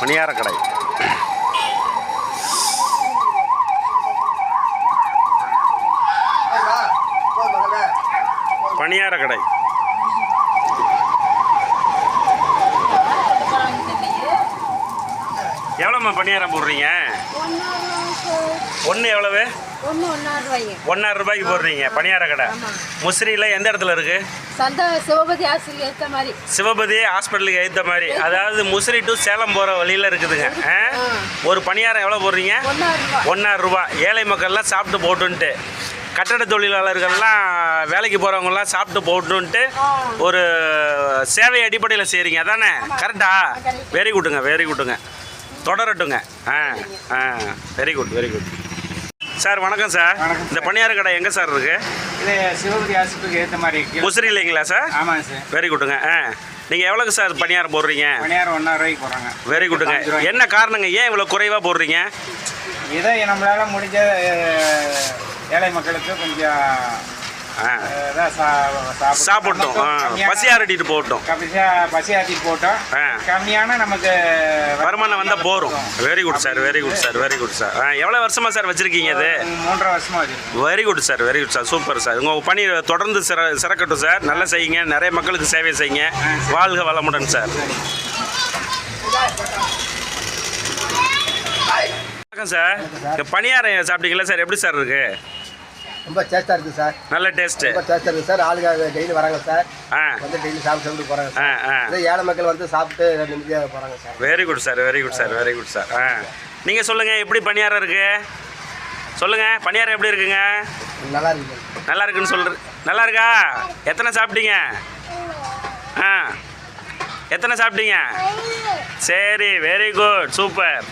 பணியார கடை பணியார கடை எவ்வளோம்மா பணியாரம் போடுறீங்க? ஒன்று எவ்வளவு? ஒன்று ஒன்றா ரூபாய்ங்க. ஒன்றாயிரம் ரூபாய்க்கு போடுறீங்க பணியார கடை. முசிறியில் எந்த இடத்துல இருக்குது சந்த சிவபதி ஆசிரியர் ஏற்ற மாதிரி. சிவபதி ஹாஸ்பிட்டலுக்கு ஏற்ற மாதிரி. அதாவது முசிறி டு சேலம் போகிற வழியில் இருக்குதுங்க? ஒரு பணியாரம் எவ்வளோ போடுறீங்க? ஒன்றா ரூபா ஒன்றாயிரம் ரூபா. ஏழை மக்கள்லாம் சாப்பிட்டு போட்டுன்ட்டு. கட்டட தொழிலாளர்கள்லாம் வேலைக்கு போகிறவங்கலாம் சாப்பிட்டு போட்டுன்ட்டு ஒரு சேவை அடிப்படையில் செய்கிறீங்க அதானே? கரெக்டா வெரி குட்டுங்க வெரி குட்டுங்க தொடரட்டுங்க. ஆ ஆ very good very good sir வணக்கம் சார். இந்த பணியார கடை எங்கே சார் இருக்குது இது சிவபதி ஹாஸ்பிட்டலுக்கு ஏற்ற மாதிரி முசிறி இல்லைங்களா சார்? ஆமாங்க சார். வெரி குட்டுங்க ஆ நீங்கள் எவ்வளோக்கு சார் பணியாரம் போடுறீங்க? பணியாரம் ஒன்றா ரூபாய்க்கு போடுறாங்க வெரி குட்டுங்க. என்ன காரணங்க? ஏன் இவ்வளோ குறைவாக போடுறீங்க? இதை நம்மளால முடிஞ்ச ஏழை மக்களுக்கு கொஞ்சம் சாப்பிட்டோம் ஆ, பசி ஆரட்டிட்டு போட்டோம் பசி ஆத்தி போட்டோம் ஆ. கம்மியான நமக்கு வருமானம் வந்தால் போகிறோம் very good sir very good sir very good sir ஆ எவ்வளோ வருஷமா சார் வச்சுருக்கீங்க அது மூன்றரை வருஷமா very good sir very good sir super sir உங்கள் பணி தொடர்ந்து சிற சிறக்கட்டும் சார் நல்லா செய்யுங்க. நிறைய மக்களுக்கு சேவை செய்யுங்க. வாழ்க வளமுடன் சார் வணக்கம் சார் பணியாரம் சாப்பிட்டீங்களா சார் எப்படி சார் இருக்கு? ரொம்ப டேஸ்ட்டாக இருக்குது சார் நல்ல டேஸ்ட்டு ரொம்ப டேஸ்ட்டாக இருக்குது சார் ஆளுங்க டெய்லி வராங்க சார் வந்து டெய்லி சாப்பிட்டு சாப்பிட்டு போகிறாங்க சார் ஏழை மக்கள் வந்து சாப்பிட்டு நிம்மதியாக போகிறாங்க sir very good sir very good sir very good sir ஆ. நீங்கள் சொல்லுங்கள் எப்படி பணியாரம் இருக்கு? சொல்லுங்கள் பணியாரம் எப்படி இருக்குங்க? நல்லா இருக்குது நல்லா இருக்குன்னு சொல்ற நல்லா இருக்கா? எத்தனை சாப்பிட்டீங்க? ஆ. எத்தனை சாப்பிட்டீங்க? சரி வெரி குட் சூப்பர்